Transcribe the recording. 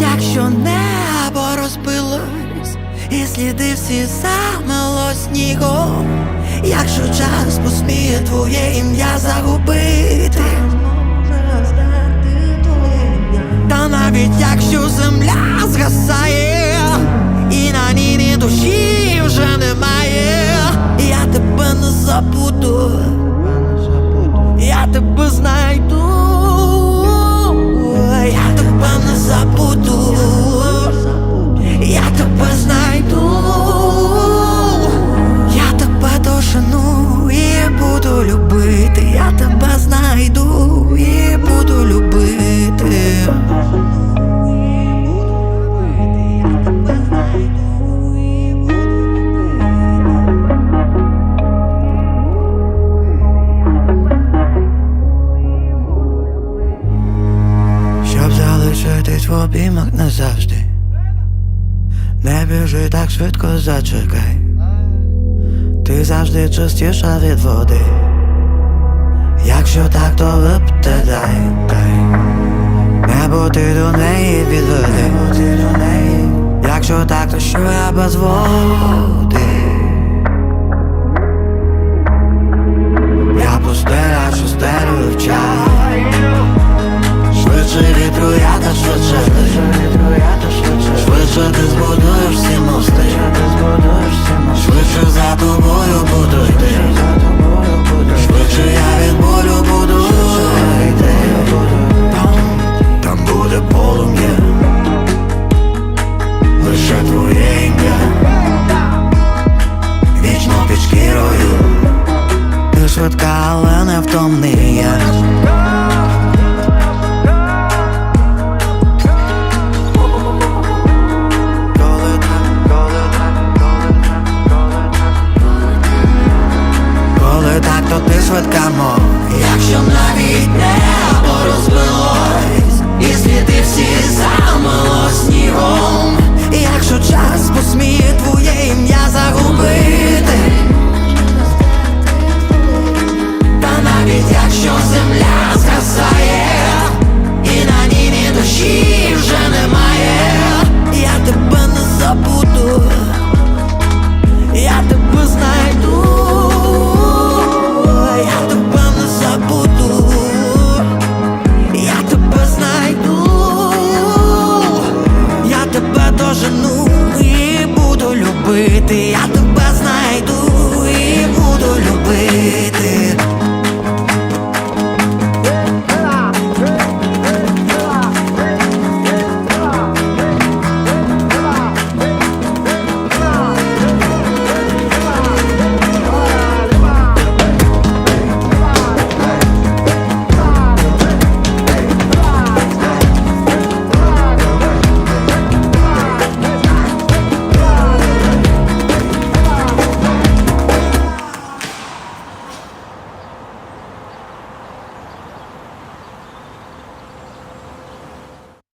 Якщо небо розбилось, і сліди всі замело снігом, якщо час посміє твоє ім'я загубити, та навіть якщо земля згасає, і на ній ні душі вже немає, я тебе не забуду, я тебе знайду, обіймах назавжди Не біжи так швидко зачекай Ти завжди чистіша від води Якщо так, то виптедай Небо ти до неї відведи Якщо так, то що я без води швидка, але не втомний. ти я